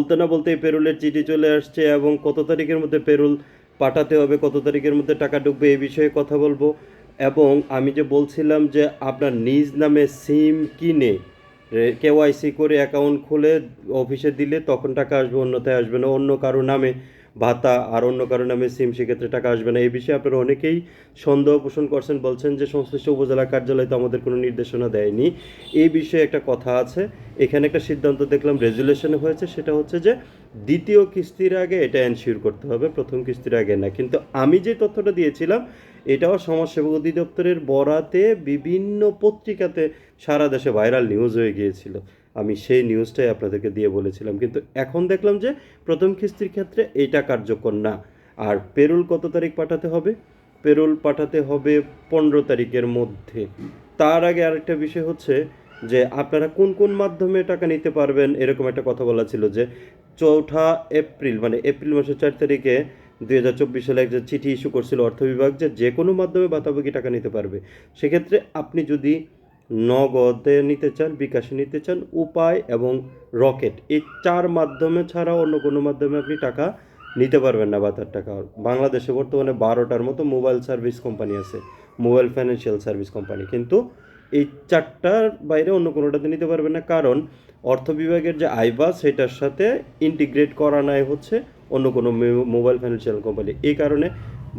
বলতে না বলতেই পেরুলের চিঠি চলে আসছে এবং কত তারিখের মধ্যে পেরুল পাঠাতে হবে, কত তারিখের মধ্যে টাকা ঢুকবে এই বিষয়ে কথা বলব। এবং আমি যে বলছিলাম যে আপনার নিজ নামে সিম কিনে কেওয়াইসি করে অ্যাকাউন্ট খুলে অফিসে দিলে তখন টাকা আসবে, অন্যথায় আসবে না, অন্য কারও নামে ভাতা আর অন্য কারণে আমি সিম সেক্ষেত্রে টাকা আসবে না। এই বিষয়ে আপনারা অনেকেই সন্দেহ পোষণ করছেন, বলছেন যে সংশ্লিষ্ট উপজেলা কার্যালয় তো আমাদের কোনো নির্দেশনা দেয়নি। এই বিষয়ে একটা কথা আছে, এখানে একটা সিদ্ধান্ত দেখলাম রেজুলেশনে হয়েছে, সেটা হচ্ছে যে দ্বিতীয় কিস্তির আগে এটা এনশিওর করতে হবে, প্রথম কিস্তির আগে না। কিন্তু আমি যে তথ্যটা দিয়েছিলাম, এটাও সমাজসেবা অধিদপ্তরের বরাতে বিভিন্ন পত্রিকাতে সারা দেশে ভাইরাল নিউজ হয়ে গিয়েছিল। আমি সেই নিউজটাই আপনাদেরকে দিয়ে বলেছিলাম। কিন্তু এখন দেখলাম যে প্রথম কিস্তির ক্ষেত্রে এটা কার্যকর না। আর পেরুল কত তারিখ পাঠাতে হবে? পেরোল পাঠাতে হবে পনেরো তারিখের মধ্যে। তার আগে আরেকটা বিষয় হচ্ছে যে আপনারা কোন কোন মাধ্যমে টাকা নিতে পারবেন, এরকম একটা কথা বলা ছিল যে চৌঠা এপ্রিল মানে এপ্রিল মাসের চার তারিখে দুই হাজার চব্বিশ সালে একটা চিঠি ইস্যু করছিল অর্থ বিভাগ যে যে কোনো মাধ্যমে বাতাবকি টাকা নিতে পারবে। সেক্ষেত্রে আপনি যদি নগদে নিতে চান, বিকাশে নিতে চান, উপায় এবং রকেট, এই চার মাধ্যমে ছাড়া অন্য কোনো মাধ্যমে আপনি টাকা নিতে পারবেন না বাতার টাকা। বাংলাদেশে বর্তমানে বারোটার মতো মোবাইল সার্ভিস কোম্পানি আছে মোবাইল ফাইন্যান্সিয়াল সার্ভিস কোম্পানি কিন্তু এই চারটার বাইরে অন্য কোনোটাতে নিতে পারবেন না। কারণ অর্থ বিভাগের যে আইবাস সেটার সাথে ইন্টিগ্রেট করা নাই হচ্ছে অন্য কোনো মোবাইল ফাইন্যান্সিয়াল কোম্পানি এই কারণে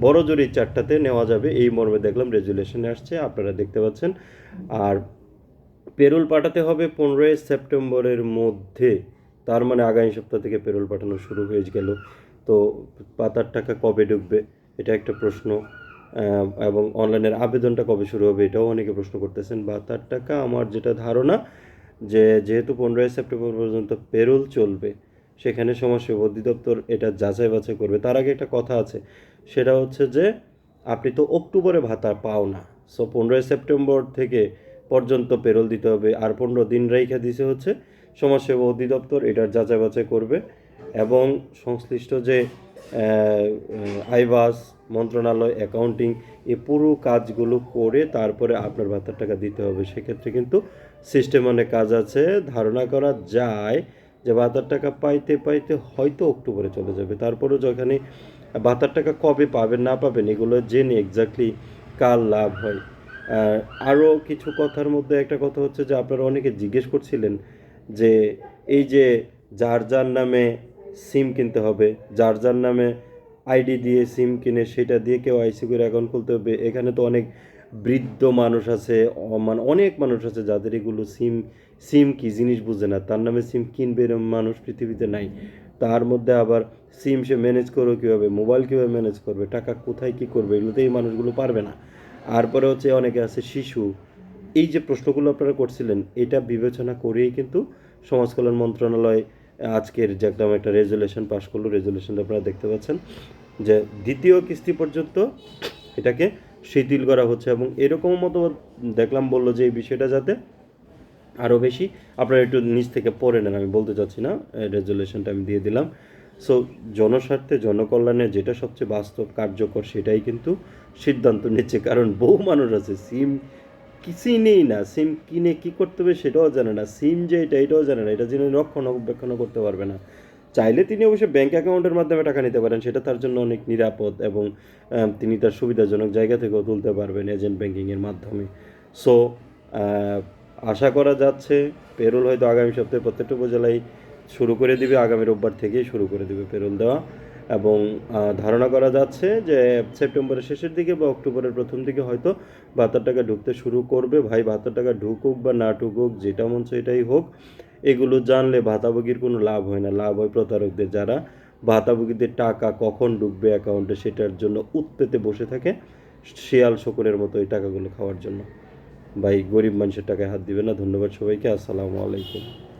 বড় জোর এই চারটাতে নেওয়া যাবে। এই মর্মে দেখলাম রেজুলেশনে আসছে, আপনারা দেখতে পাচ্ছেন। আর পেরোল পাঠাতে হবে পনেরোই সেপ্টেম্বরের মধ্যে। তার মানে আগামী সপ্তাহ থেকে পেরোল পাঠানো শুরু হয়ে গেল। তো পাতার টাকা কবে ঢুকবে? এটা একটা প্রশ্ন। এবং অনলাইনের আবেদনটা কবে শুরু হবে এটাও অনেকে প্রশ্ন করতেছেন। বাতার টাকা আমার যেটা ধারণা যে যেহেতু পনেরোই সেপ্টেম্বর পর্যন্ত পেরোল চলবে, সেখানে সমাজসেবা অধিদপ্তর এটা যাচাই বাছাই করবে। তার আগে একটা কথা আছে, সেটা হচ্ছে যে আপনি তো অক্টোবরে ভাতা পাও না। সো পনেরোই সেপ্টেম্বর থেকে পর্যন্ত পেরোল দিতে হবে। আর পনেরো দিন রেখে দিছে হচ্ছে সমাজসেবা অধিদপ্তর, এটার যাচাই বাছাই করবে। এবং সংশ্লিষ্ট যে আইবাস, মন্ত্রণালয়, অ্যাকাউন্টিং এই পুরো কাজগুলো করে তারপরে আপনার ভাতার টাকা দিতে হবে। সেক্ষেত্রে কিন্তু সিস্টেম অনেক কাজ আছে। ধারণা করা যায় যে ভাতার টাকা পাইতে পাইতে হয়তো অক্টোবরে চলে যাবে। তারপরেও যখনই ভাতার টাকা কবে পাবেন, না পাবেন, এগুলো জেনে এক্স্যাক্টলি কার লাভ হয়। আর আরও কিছু কথার মধ্যে একটা কথা হচ্ছে যে, আপনারা অনেকে জিজ্ঞেস করছিলেন যে, এই যে যার যার নামে সিম কিনতে হবে। যার যার নামে আইডি দিয়ে সিম কিনে সেটা দিয়ে কেউ আইসি করে অ্যাকাউন্ট খুলতে হবে। এখানে তো অনেক বৃদ্ধ মানুষ আছে মানে অনেক মানুষ আছে যাদের এগুলো সিম সিম কি জিনিস বুঝে না। তার নামে সিম কিনবে এরম মানুষ পৃথিবীতে নাই। তার মধ্যে আবার সিম সে ম্যানেজ করবে কীভাবে মোবাইল কীভাবে ম্যানেজ করবে, টাকা কোথায় কী করবে এগুলোতে এই মানুষগুলো পারবে না। আর পরে হচ্ছে অনেকে আছে শিশু। এই যে প্রশ্নগুলো আপনারা করছিলেন, এটা বিবেচনা করেই কিন্তু সমাজ কল্যাণ মন্ত্রণালয় আজকের যে একদম একটা রেজুলেশন পাশ করল রেজুলেশনটা আপনারা দেখতে পাচ্ছেন, যে দ্বিতীয় কিস্তি পর্যন্ত এটাকে শিথিল করা হচ্ছে এবং এরকম মতো দেখলাম বলল যে এই বিষয়টা যাতে আরও বেশি, আপনারা একটু নিচ থেকে পড়ে নেন, আমি বলতে চাচ্ছি না রেজুলেশনটা আমি দিয়ে দিলাম। সো জনস্বার্থে, জনকল্যাণে যেটা সবচেয়ে বাস্তব, কার্যকর সেটাই কিন্তু সিদ্ধান্ত নিচ্ছে, কারণ বহু মানুষ আছে, সিম কিছুই নেই না। সিম কিনে কি করতে হবে সেটাও জানে না। সিম যে এটা, এটাও জানে না। এটা যিনি রক্ষণাবেক্ষণ করতে পারবে না। চাইলে তিনি অবশ্যই ব্যাঙ্ক অ্যাকাউন্টের মাধ্যমে টাকা নিতে পারেন। সেটা তার জন্য অনেক নিরাপদ এবং তিনি তার সুবিধাজনক জায়গা থেকেও তুলতে পারবেন এজেন্ট ব্যাঙ্কিংয়ের মাধ্যমে। সো আশা করা যাচ্ছে পেরোল হয়তো আগামী সপ্তাহে প্রত্যেকটা উপজেলায় শুরু করে দিবে। আগামী রোববার থেকেই শুরু করে দিবে পেরোল দেওয়া। এবং ধারণা করা যাচ্ছে যে সেপ্টেম্বরের শেষের দিকে বা অক্টোবরের প্রথম দিকে হয়তো বাহাত্তর টাকা ঢুকতে শুরু করবে। ভাই বাহাত্তর টাকা ঢুকুক বা না ঢুকুক, যেটা মন সেটাই হোক। এগুলো জানলে ভাতাভোগীর কোনো লাভ হয় না। লাভ হয় প্রতারকদের যারা ভাতাভোগীদের টাকা কখন ঢুকবে অ্যাকাউন্টে সেটার জন্য উত্তেতে বসে থাকে শিয়াল শকুনের মতো এই টাকাগুলো খাওয়ার জন্য। ভাই, গরিব মানুষের টাকায় হাত দিবে না। ধন্যবাদ সবাইকে। আসসালামু আলাইকুম।